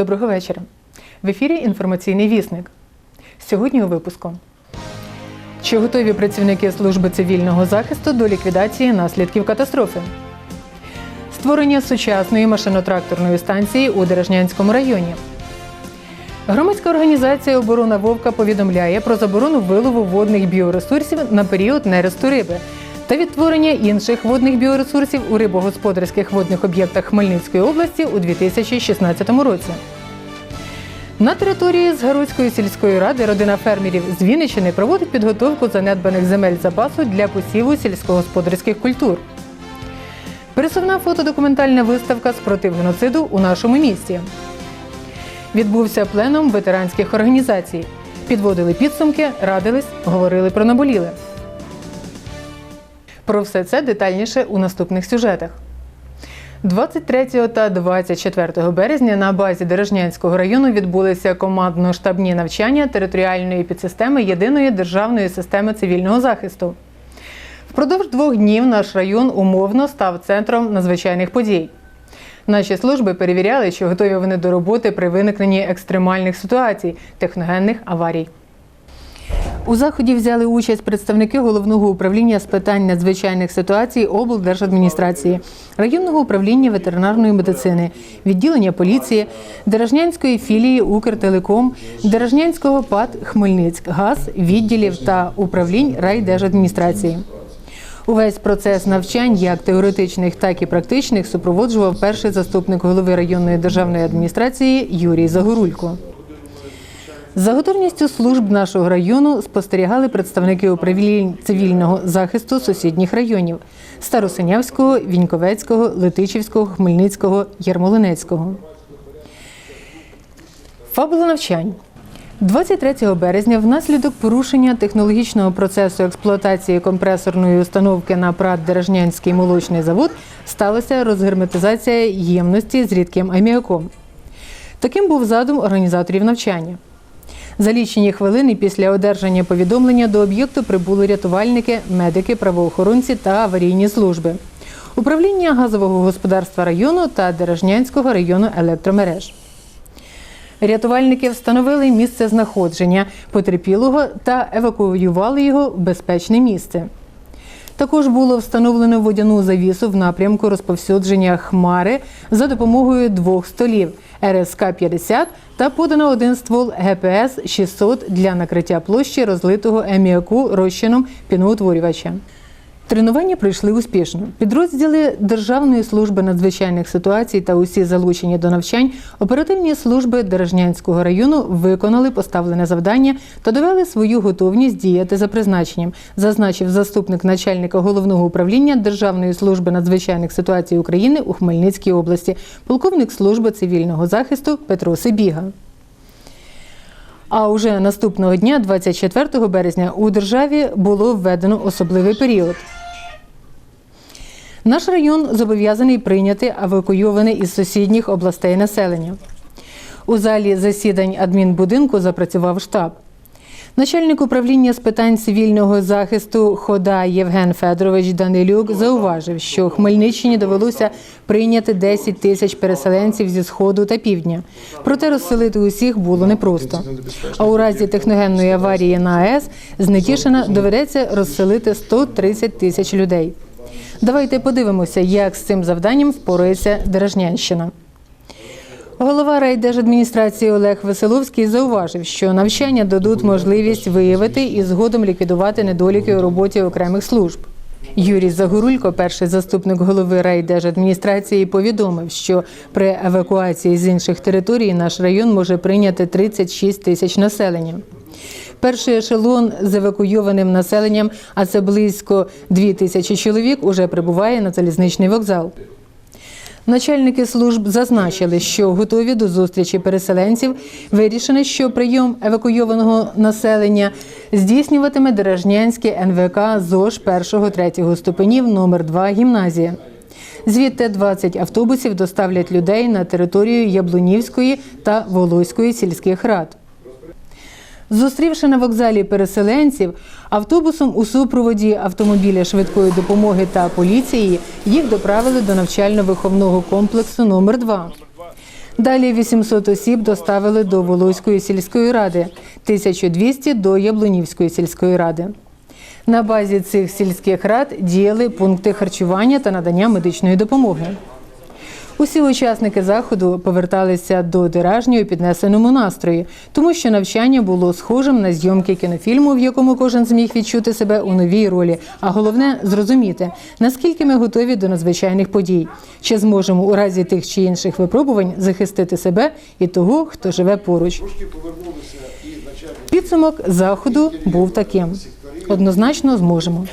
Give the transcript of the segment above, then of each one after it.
Доброго вечора. В ефірі інформаційний вісник. Сьогодні у випуску. Чи готові працівники служби цивільного захисту до ліквідації наслідків катастрофи? Створення сучасної машино-тракторної станції у Дережнянському районі. Громадська організація Оборона Вовка повідомляє про заборону вилову водних біоресурсів на період нересту риби та відтворення інших водних біоресурсів у рибогосподарських водних об'єктах Хмельницької області у 2016 році. На території Згаруцької сільської ради родина фермерів з Вінниччини проводить підготовку занедбаних земель запасу для посіву сільськогосподарських культур. Пересувна фотодокументальна виставка спротив геноциду у нашому місті. Відбувся пленум ветеранських організацій. Підводили підсумки, радились, говорили про наболіле. Про все це детальніше у наступних сюжетах. 23 та 24 березня на базі Дережнянського району відбулися командно-штабні навчання територіальної підсистеми єдиної державної системи цивільного захисту. Впродовж двох днів наш район умовно став центром надзвичайних подій. Наші служби перевіряли, чи готові вони до роботи при виникненні екстремальних ситуацій, техногенних аварій. У заході взяли участь представники головного управління з питань надзвичайних ситуацій облдержадміністрації, районного управління ветеринарної медицини, відділення поліції, Дережнянської філії Укртелеком, Дережнянського ПАД Хмельницькгаз, відділів та управлінь райдержадміністрації. Увесь процес навчань, як теоретичних, так і практичних, супроводжував перший заступник голови районної державної адміністрації Юрій Загорулько. За готовністю служб нашого району спостерігали представники управлінь цивільного захисту сусідніх районів Старосинявського, Віньковецького, Летичівського, Хмельницького, Ярмолинецького. Фабула навчань. 23 березня внаслідок порушення технологічного процесу експлуатації компресорної установки на ПРАТ Дережнянський молочний завод сталася розгерметизація ємності з рідким аміаком. Таким був задум організаторів навчання. За лічені хвилини після одержання повідомлення до об'єкту прибули рятувальники, медики, правоохоронці та аварійні служби. Управління газового господарства району та Дережнянського району електромереж. Рятувальники встановили місце знаходження потерпілого та евакуювали його в безпечне місце. Також було встановлено водяну завісу в напрямку розповсюдження хмари за допомогою двох столів РСК-50 та подано один ствол ГПС-600 для накриття площі розлитого еміаку розчином піноутворювача. Тренування пройшли успішно. Підрозділи Державної служби надзвичайних ситуацій та усі залучені до навчань оперативні служби Дережнянського району виконали поставлене завдання та довели свою готовність діяти за призначенням, зазначив заступник начальника головного управління Державної служби надзвичайних ситуацій України у Хмельницькій області, полковник служби цивільного захисту Петро Сибіга. А уже наступного дня, 24 березня, у державі було введено особливий період. Наш район зобов'язаний прийняти евакуйоване із сусідніх областей населення. У залі засідань адмінбудинку запрацював штаб. Начальник управління з питань цивільного захисту Хода Євген Федорович Данилюк зауважив, що Хмельниччині довелося прийняти 10 тисяч переселенців зі сходу та півдня. Проте розселити усіх було непросто. А у разі техногенної аварії на АЕС з Нетішина доведеться розселити 130 тисяч людей. Давайте подивимося, як з цим завданням впорається Дережнянщина. Голова райдержадміністрації Олег Веселовський зауважив, що навчання дадуть можливість виявити і згодом ліквідувати недоліки у роботі окремих служб. Юрій Загорулько, перший заступник голови райдержадміністрації, повідомив, що при евакуації з інших територій наш район може прийняти 36 тисяч населення. Перший ешелон з евакуйованим населенням, а це близько 2 тисячі чоловік, уже прибуває на залізничний вокзал. Начальники служб зазначили, що готові до зустрічі переселенців. Вирішено, що прийом евакуйованого населення здійснюватиме Дережнянське НВК ЗОЖ 1-3 ступенів номер 2 гімназія. Звідти 20 автобусів доставлять людей на територію Яблунівської та Волоської сільських рад. Зустрівши на вокзалі переселенців, автобусом у супроводі автомобіля швидкої допомоги та поліції їх доправили до навчально-виховного комплексу номер 2 Далі 800 осіб доставили до Волоської сільської ради, 1200 до Яблунівської сільської ради. На базі цих сільських рад діяли пункти харчування та надання медичної допомоги. Усі учасники заходу поверталися до у піднесеному настрої, тому що навчання було схожим на зйомки кінофільму, в якому кожен зміг відчути себе у новій ролі. А головне зрозуміти, наскільки ми готові до надзвичайних подій, чи зможемо у разі тих чи інших випробувань захистити себе і того, хто живе поруч. Підсумок заходу був таким: однозначно зможемо.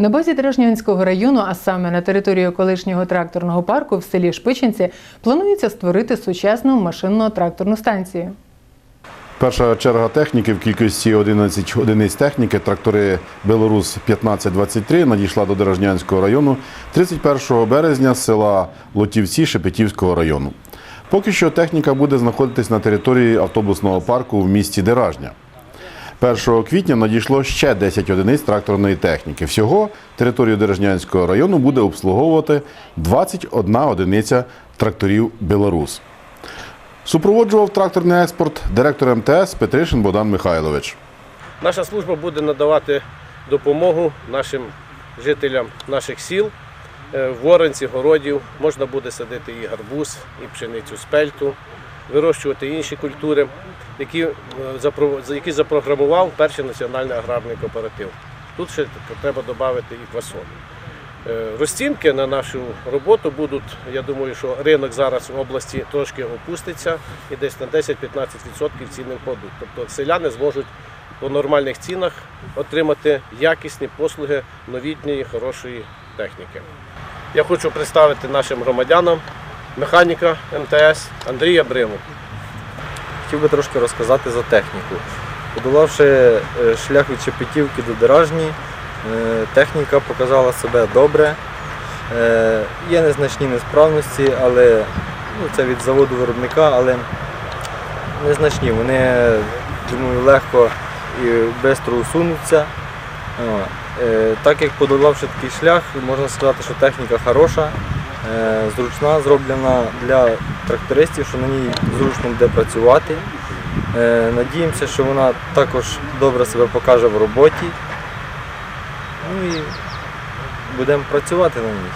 На базі Дражнянського району, а саме на території колишнього тракторного парку в селі Шпичинці, планується створити сучасну машинно-тракторну станцію. Перша черга техніки в кількості 11 одиниць техніки, трактори Белорус 1523 надійшла до Дорожнянського району 31 березня з села Лотівці Шепетівського району. Поки що техніка буде знаходитись на території автобусного парку в місті Деражня. 1 квітня надійшло ще 10 одиниць тракторної техніки. Всього територію Дережнянського району буде обслуговувати 21 одиниця тракторів Белорус. Супроводжував тракторний експорт директор МТС Петришин Богдан Михайлович. Наша служба буде надавати допомогу нашим жителям наших сіл. Е, Воронці, городів можна буде садити і гарбуз, і пшеницю з пельту, вирощувати інші культури, які, е, які запрограмував перший національний аграрний кооператив. Тут ще треба додати і квасолю. Е, Розцінки на нашу роботу будуть, я думаю, що ринок зараз в області трошки опуститься і десь на 10-15% ціни впадуть. Тобто селяни зможуть по нормальних цінах отримати якісні послуги новітньої, хорошої техніки. Я хочу представити нашим громадянам механіка МТС Андрія Бриму. Хотів би трошки розказати за техніку. Подолавши е, шлях від Чепетівки до Деражні, е, техніка показала себе добре. Е, Є незначні несправності, але ну, це від заводу виробника, але незначні. Вони, думаю, легко і швидко усунуться. Так як подолавши такий шлях, можна сказати, що техніка хороша, зручна, зроблена для трактористів, що на ній зручно буде працювати. Е, Надіємося, що вона також добре себе покаже в роботі. Ну і будемо працювати на ній.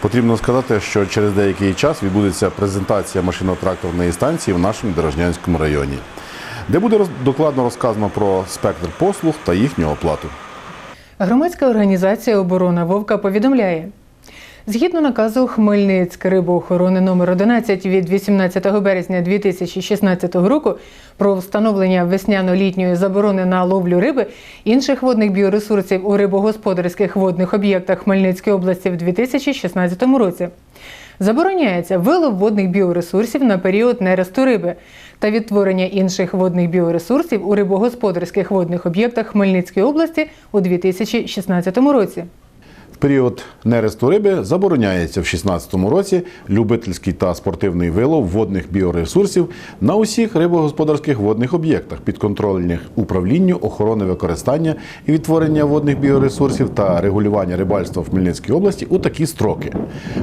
Потрібно сказати, що через деякий час відбудеться презентація машино-тракторної станції в нашому Дорожнянському районі, де буде докладно розказано про спектр послуг та їхню оплату. Громадська організація Оборона Вовка повідомляє. Згідно наказу Хмельницька рибоохорони номер 11 від 18 березня 2016 року про встановлення весняно-літньої заборони на ловлю риби інших водних біоресурсів у рибогосподарських водних об'єктах Хмельницької області в 2016 році. Забороняється вилов водних біоресурсів на період нересту риби та відтворення інших водних біоресурсів у рибогосподарських водних об'єктах Хмельницької області у 2016 році. Період нересту риби забороняється в 2016 році любительський та спортивний вилов водних біоресурсів на усіх рибогосподарських водних об'єктах, підконтрольних управлінню охорони використання і відтворення водних біоресурсів та регулювання рибальства в Хмельницькій області у такі строки.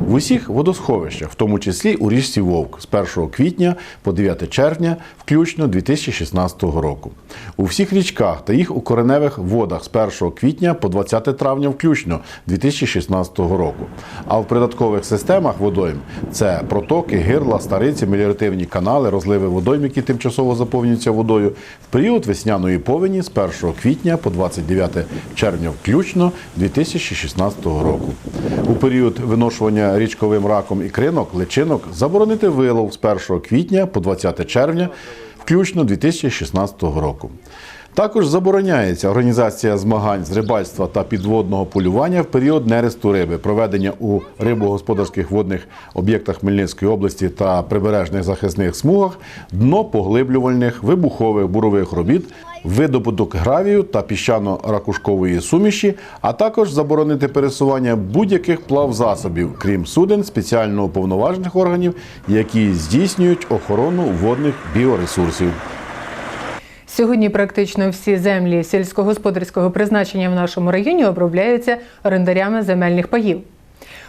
В усіх водосховищах, в тому числі у річці Вовк, з 1 квітня по 9 червня, включно 2016 року. У всіх річках та їх укореневих водах з 1 квітня по 20 травня включно 2016 року. А в придаткових системах водойм це протоки, гирла, стариці, меліоративні канали, розливи водойм, які тимчасово заповнюються водою в період весняної повені з 1 квітня по 29 червня включно 2016 року. У період виношування річковим раком ікринок, личинок заборонити вилов з 1 квітня по 20 червня включно 2016 року. Також забороняється організація змагань з рибальства та підводного полювання в період нересту риби, проведення у рибогосподарських водних об'єктах Хмельницької області та прибережних захисних смугах днопоглиблювальних вибухових бурових робіт, видобуток гравію та піщано-ракушкової суміші, а також заборонити пересування будь-яких плавзасобів, крім суден спеціально уповноважених органів, які здійснюють охорону водних біоресурсів. Сьогодні практично всі землі сільськогосподарського призначення в нашому районі обробляються орендарями земельних паїв.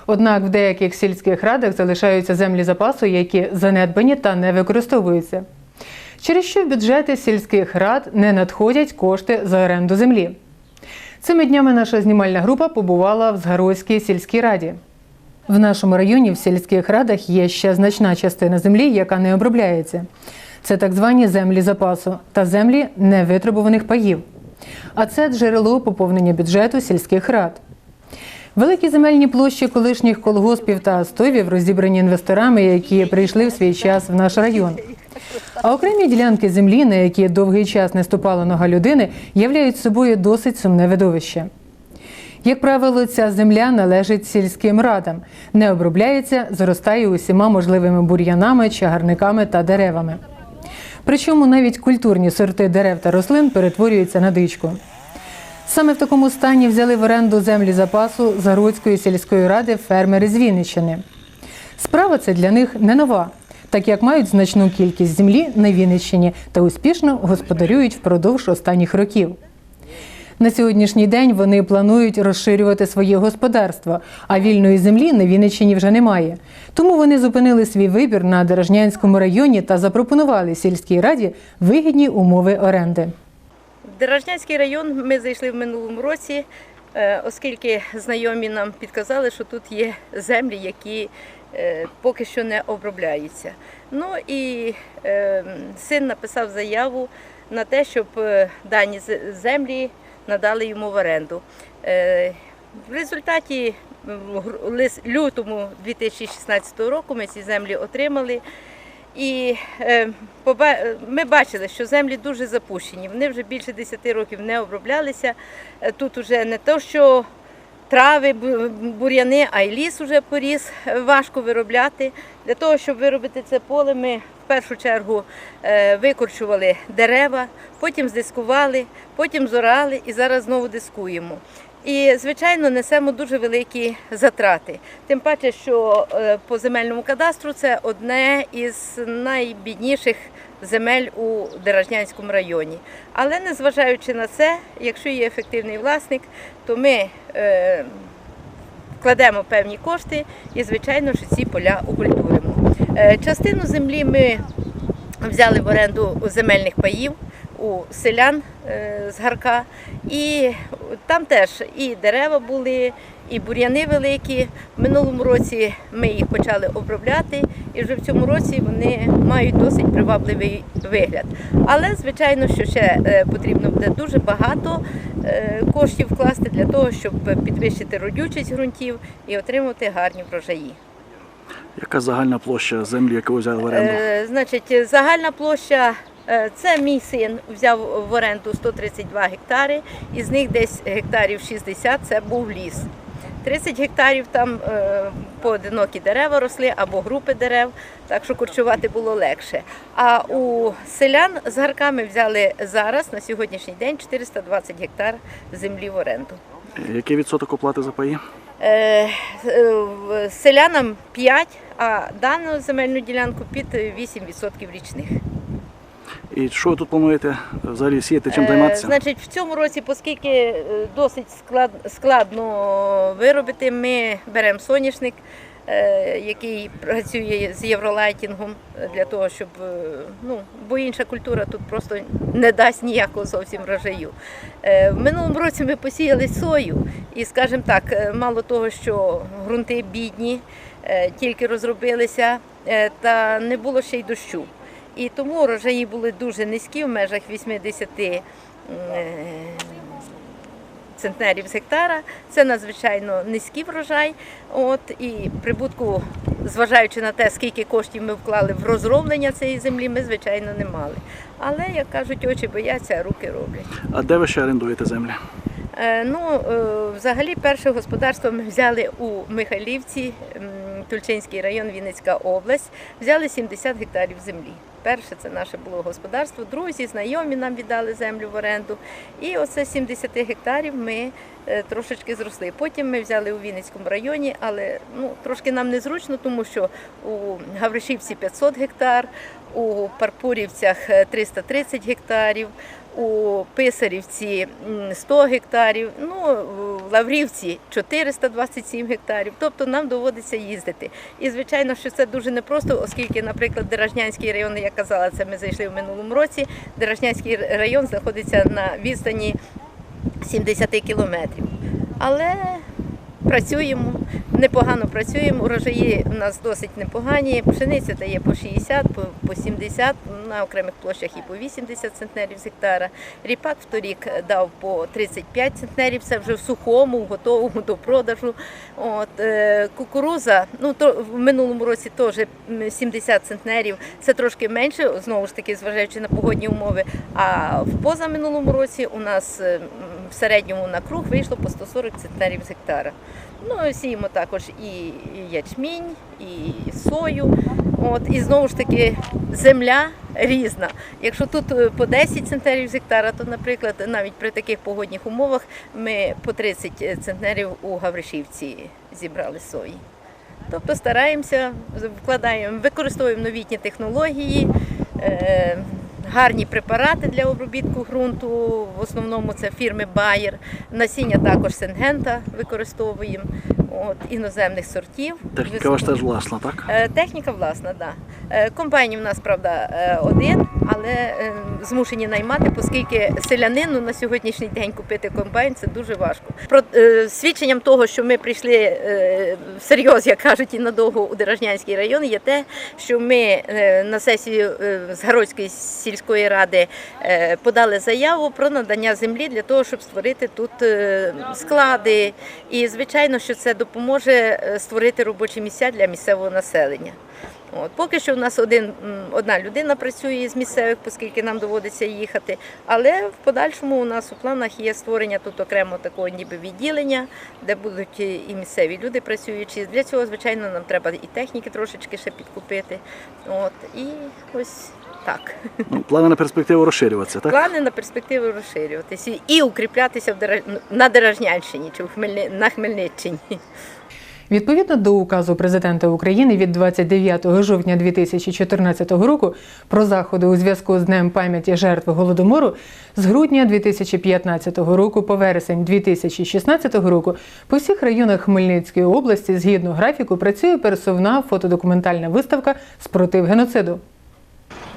Однак в деяких сільських радах залишаються землі запасу, які занедбані та не використовуються. Через що в бюджети сільських рад не надходять кошти за оренду землі. Цими днями наша знімальна група побувала в Згарозькій сільській раді. В нашому районі в сільських радах є ще значна частина землі, яка не обробляється. Це так звані землі запасу та землі невитребуваних паїв. А це джерело поповнення бюджету сільських рад. Великі земельні площі колишніх колгоспів та стовів розібрані інвесторами, які прийшли в свій час в наш район. А окремі ділянки землі, на які довгий час не ступала нога людини, являють собою досить сумне видовище. Як правило, ця земля належить сільським радам, не обробляється, заростає усіма можливими бур'янами, чагарниками та деревами. Причому навіть культурні сорти дерев та рослин перетворюються на дичку. Саме в такому стані взяли в оренду землі запасу Загородської сільської ради фермери з Вінниччини. Справа це для них не нова, так як мають значну кількість землі на Вінниччині та успішно господарюють впродовж останніх років. На сьогоднішній день вони планують розширювати своє господарство, а вільної землі на Вінниччині вже немає. Тому вони зупинили свій вибір на Дорожнянському районі та запропонували сільській раді вигідні умови оренди. В Дорожнянський район ми зайшли в минулому році, е, оскільки знайомі нам підказали, що тут є землі, які е, поки що не обробляються. Ну і е, син написав заяву на те, щоб е, дані землі надали йому в оренду. Е, В результаті лютому 2016 року ми ці землі отримали. І е, ми бачили, що землі дуже запущені. Вони вже більше 10 років не оброблялися. Е, Тут вже не то, що трави, бур'яни, а й ліс вже поріс, важко виробляти. Для того, щоб виробити це поле, ми першу чергу е, викорчували дерева, потім здискували, потім зорали і зараз знову дискуємо. І, звичайно, несемо дуже великі затрати. Тим паче, що е, по земельному кадастру це одне із найбідніших земель у Деражнянському районі. Але незважаючи на це, якщо є ефективний власник, то ми е, вкладемо певні кошти і, звичайно, що ці поля окультуримо. Е, частину землі ми взяли в оренду у земельних паїв у селян е, з Гарка. І там теж і дерева були, і бур'яни великі. В минулому році ми їх почали обробляти, і вже в цьому році вони мають досить привабливий вигляд. Але, звичайно, що ще е, потрібно буде дуже багато е, коштів вкласти для того, щоб підвищити родючість ґрунтів і отримати гарні врожаї. Яка загальна площа землі, яку ви взяли в оренду? Е, значить, загальна площа. е, Це мій син взяв в оренду 132 гектари, із них десь гектарів 60 це був ліс. 30 гектарів там е, поодинокі дерева росли або групи дерев, так що курчувати було легше. А у селян з гарками взяли зараз на сьогоднішній день 420 гектар землі в оренду. Який відсоток оплати за паї? Селянам 5, а дану земельну ділянку під 8% річних. І що ви тут плануєте взагалі сіяти, чим Е, займатися? Значить, в цьому році, оскільки е, досить склад, складно виробити, ми беремо соняшник, е, який працює з євролайтінгом для того, щоб ну, бо інша культура тут просто не дасть ніякого зовсім врожаю. В минулому році ми посіяли сою, і, скажімо так, мало того, що ґрунти бідні, тільки розробилися, е, та не було ще й дощу. І тому урожаї були дуже низькі в межах 80 е, центнерів з гектара. Це надзвичайно низький врожай. От, і прибутку, зважаючи на те, скільки коштів ми вклали в розроблення цієї землі, ми, звичайно, не мали. Але, як кажуть, очі бояться, а руки роблять. А де ви ще орендуєте землі? Е, Ну, е, взагалі, перше господарство ми взяли у Михайлівці, Тульчинський район, Вінницька область. Взяли 70 гектарів землі. Перше це наше було господарство. Друзі, знайомі нам віддали землю в оренду. І оце 70 гектарів ми е, трошечки зросли. Потім ми взяли у Вінницькому районі, але ну, трошки нам незручно, тому що у Гавришівці 500 гектар, у Парпурівцях е, 330 гектарів, у Писарівці м, 100 гектарів, ну, в Лаврівці 427 гектарів. Тобто нам доводиться їздити. І звичайно, що це дуже непросто, оскільки, наприклад, Деражнянський район, як казала, це ми зайшли в минулому році. Деражнянський район знаходиться на відстані 70 кілометрів. Але працюємо, непогано працюємо. Урожаї у нас досить непогані. Пшениця дає по 60, по, по 70, на окремих площах і по 80 центнерів з гектара. Ріпак вторік дав по 35 центнерів, це вже в сухому, готовому до продажу. От, е, кукуруза, ну то в минулому році теж м, 70 центнерів, це трошки менше, знову ж таки, зважаючи на погодні умови. А в позаминулому році у нас е, м, в середньому на круг вийшло по 140 центнерів з гектара. Ну, сіємо також і ячмінь, і сою. От, і знову ж таки земля різна. Якщо тут е, по 10 центнерів з гектара, то, наприклад, навіть при таких погодних умовах ми по 30 центнерів у Гавришівці зібрали сої. Тобто стараємося, вкладаємо, використовуємо новітні технології, е, гарні препарати для обробітку ґрунту. В основному це фірми Bayer. Насіння також Сенгента використовуємо, от, іноземних сортів. Техніка ваша теж власна, так? Е, Техніка власна, так. Да. Комбайнів у нас, правда, е, один, але е, змушені наймати, оскільки селянину на сьогоднішній день купити комбайн це дуже важко. Про е, свідченням того, що ми прийшли е, всерйоз, як кажуть, і надовго у Деражнянський район, є те, що ми на сесію з Гароцької сільської ради подали заяву про надання землі для того, щоб створити тут склади. І звичайно, що це допоможе створити робочі місця для місцевого населення. От, поки що в нас один, одна людина працює з місцевих, оскільки нам доводиться їхати. Але в подальшому у нас у планах є створення тут окремо такого ніби відділення, де будуть і місцеві люди працюючі. Для цього, звичайно, нам треба і техніки трошечки ще підкупити. От, і ось так. Ну, плани на перспективу розширюватися, так? Плани на перспективу розширюватися і укріплятися в Дера- на Деражнянщині чи в Хмельни... на Хмельниччині. Відповідно до указу президента України від 29 жовтня 2014 року про заходи у зв'язку з Днем пам'яті жертв голодомору з грудня 2015 року по вересень 2016 року по всіх районах Хмельницької області згідно графіку працює пересувна фотодокументальна виставка Спротив геноциду.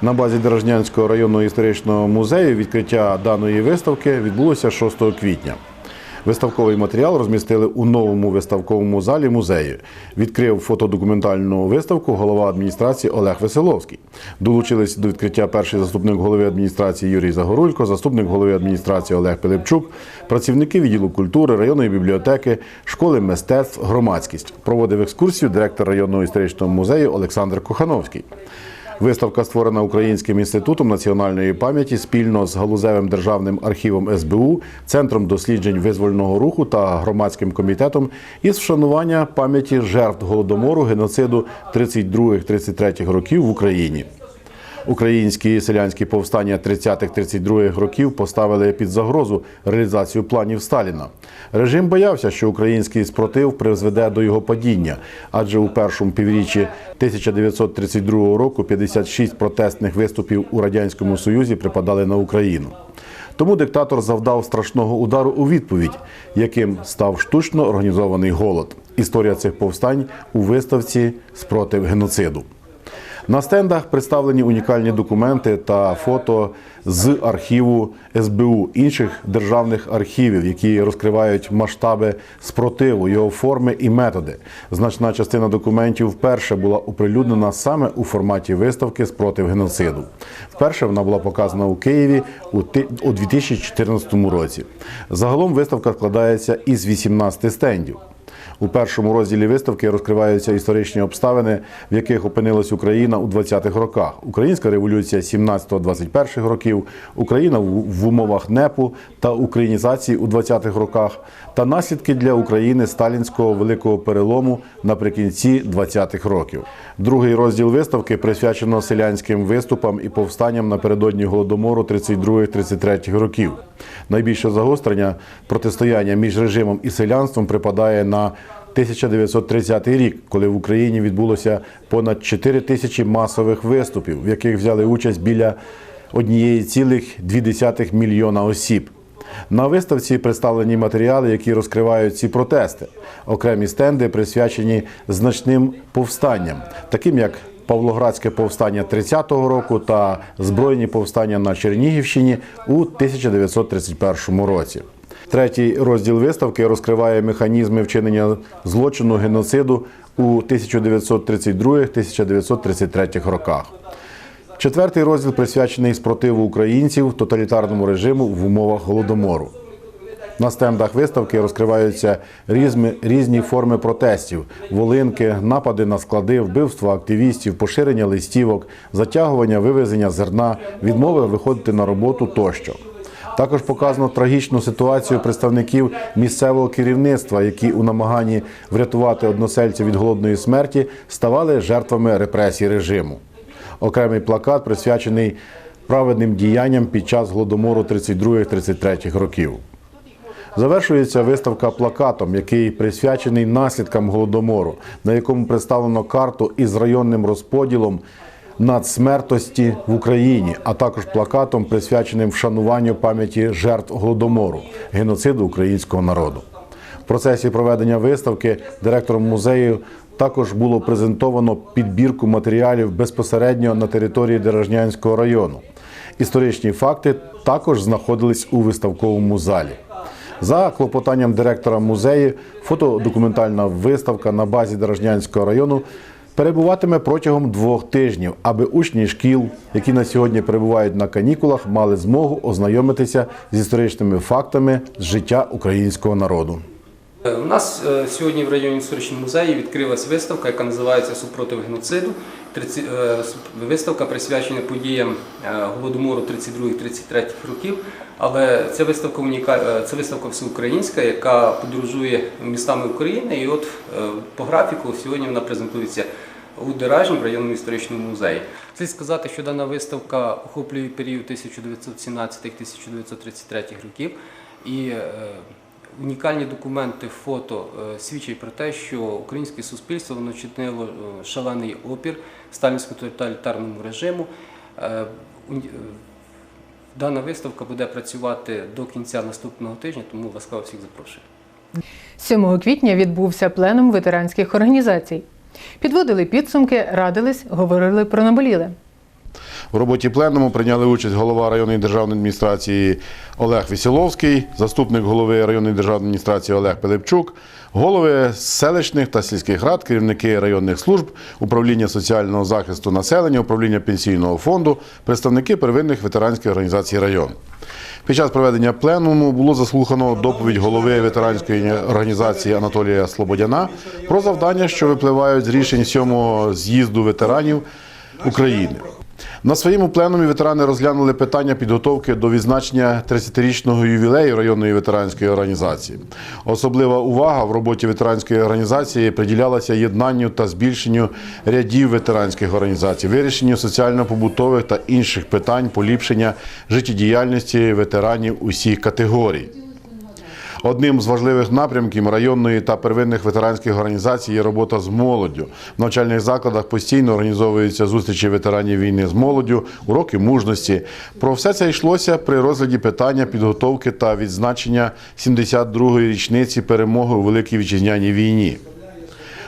На базі Дорожнянського районного історичного музею відкриття даної виставки відбулося 6 квітня. Виставковий матеріал розмістили у новому виставковому залі музею. Відкрив фотодокументальну виставку голова адміністрації Олег Веселовський. Долучились до відкриття перший заступник голови адміністрації Юрій Загорулько, заступник голови адміністрації Олег Пилипчук, працівники відділу культури, районної бібліотеки, школи мистецтв, громадськість. Проводив екскурсію директор районного історичного музею Олександр Кохановський. Виставка створена Українським інститутом національної пам'яті спільно з галузевим державним архівом СБУ, центром досліджень визвольного руху та громадським комітетом із вшанування пам'яті жертв голодомору геноциду 32-33 років в Україні. Українські селянські повстання 30-32 років поставили під загрозу реалізацію планів Сталіна. Режим боявся, що український спротив призведе до його падіння, адже у першому півріччі 1932 року 56 протестних виступів у радянському союзі припадали на Україну. Тому диктатор завдав страшного удару у відповідь, яким став штучно організований голод. Історія цих повстань у виставці спротив геноциду. На стендах представлені унікальні документи та фото з архіву СБУ інших державних архівів, які розкривають масштаби спротиву, його форми і методи. Значна частина документів вперше була оприлюднена саме у форматі виставки спротив геноциду. Вперше вона була показана у Києві у 2014 році. Загалом виставка складається із 18 стендів. У першому розділі виставки розкриваються історичні обставини, в яких опинилась Україна у 20-х роках. Українська революція 17-21 років, Україна в умовах НЕПу та українізації у 20-х роках, та наслідки для України сталінського великого перелому наприкінці 20-х років. Другий розділ виставки присвячено селянським виступам і повстанням напередодні голодомору 32-33 років. Найбільше загострення протистояння між режимом і селянством припадає на 1930 рік, коли в Україні відбулося понад 4 тисячі масових виступів, в яких взяли участь біля 1,2 мільйона осіб. На виставці представлені матеріали, які розкривають ці протести. Окремі стенди присвячені значним повстанням, таким як Павлоградське повстання 30-го року та збройні повстання на Чернігівщині у 1931 році. Третій розділ виставки розкриває механізми вчинення злочину геноциду у 1932-1933 роках. Четвертий розділ присвячений спротиву українців тоталітарному режиму в умовах голодомору. На стендах виставки розкриваються різні, різні форми протестів: волинки, напади на склади, вбивства активістів, поширення листівок, затягування вивезення зерна, відмови виходити на роботу тощо. Також показано трагічну ситуацію представників місцевого керівництва, які у намаганні врятувати односельців від голодної смерті ставали жертвами репресій режиму. Окремий плакат присвячений праведним діянням під час голодомору 32-33 років. Завершується виставка плакатом, який присвячений наслідкам голодомору, на якому представлено карту із районним розподілом надсмертності в Україні, а також плакатом, присвяченим вшануванню пам'яті жертв голодомору, геноциду українського народу. В процесі проведення виставки директором музею також було презентовано підбірку матеріалів безпосередньо на території Дорожнянського району. Історичні факти також знаходились у виставковому залі. За клопотанням директора музею, фотодокументальна виставка на базі Дорожнянського району перебуватиме протягом двох тижнів, аби учні шкіл, які на сьогодні перебувають на канікулах, мали змогу ознайомитися з історичними фактами з життя українського народу. Е, У нас е, сьогодні в районі історичному музеї відкрилась виставка, яка називається Супротив геноциду. Е, Виставка присвячена подіям голодомору 32-33 років. Але ця виставка уніка... це виставка всеукраїнська, яка подорожує містами України. І от по графіку сьогодні вона презентується у Деражні в районному історичному музеї. Слід сказати, що дана виставка охоплює період 1917-1933 років. І е, Унікальні документи, фото е, свідчать про те, що українське суспільство воно чинило е, шалений опір сталінському тоталітарному режиму. Дана виставка буде працювати до кінця наступного тижня, тому ласкаво всіх запрошую. 7 квітня відбувся пленум ветеранських організацій. Підводили підсумки, радились, говорили про наболіле. В роботі пленуму прийняли участь голова районної державної адміністрації Олег Вісіловський, заступник голови районної державної адміністрації Олег Пилипчук, голови селищних та сільських рад, керівники районних служб, управління соціального захисту населення, управління пенсійного фонду, представники первинних ветеранських організацій району. Під час проведення пленуму було заслухано доповідь голови ветеранської організації Анатолія Слободяна про завдання, що випливають з рішень сьомого з'їзду ветеранів України. На своєму пленумі ветерани розглянули питання підготовки до відзначення 30-річного ювілею районної ветеранської організації. Особлива увага в роботі ветеранської організації приділялася єднанню та збільшенню рядів ветеранських організацій, вирішенню соціально-побутових та інших питань поліпшення життєдіяльності ветеранів усіх категорій. Одним з важливих напрямків районної та первинних ветеранських організацій є робота з молоддю. В навчальних закладах постійно організовуються зустрічі ветеранів війни з молоддю, уроки мужності. Про все це йшлося при розгляді питання підготовки та відзначення 72-ї річниці перемоги у Великій Вітчизняній війні.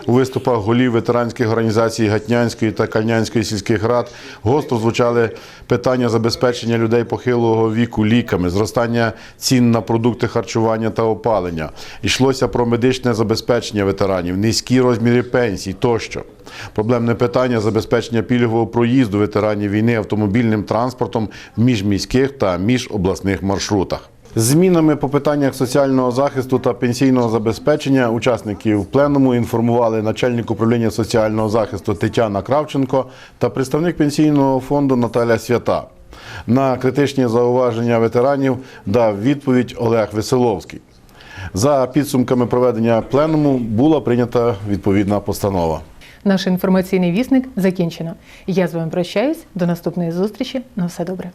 У виступах голів ветеранських організацій Гатнянської та Кальнянської сільських рад гостро звучали питання забезпечення людей похилого віку ліками, зростання цін на продукти харчування та опалення. Йшлося про медичне забезпечення ветеранів, низькі розміри пенсій тощо. Проблемне питання забезпечення пільгового проїзду ветеранів війни автомобільним транспортом в міжміських та міжобласних маршрутах. Змінами по питаннях соціального захисту та пенсійного забезпечення учасників пленуму інформували начальник управління соціального захисту Тетяна Кравченко та представник пенсійного фонду Наталя Свята. На критичні зауваження ветеранів дав відповідь Олег Веселовський. За підсумками проведення пленуму була прийнята відповідна постанова. Наш інформаційний вісник закінчено. Я з вами прощаюсь. До наступної зустрічі. На все добре.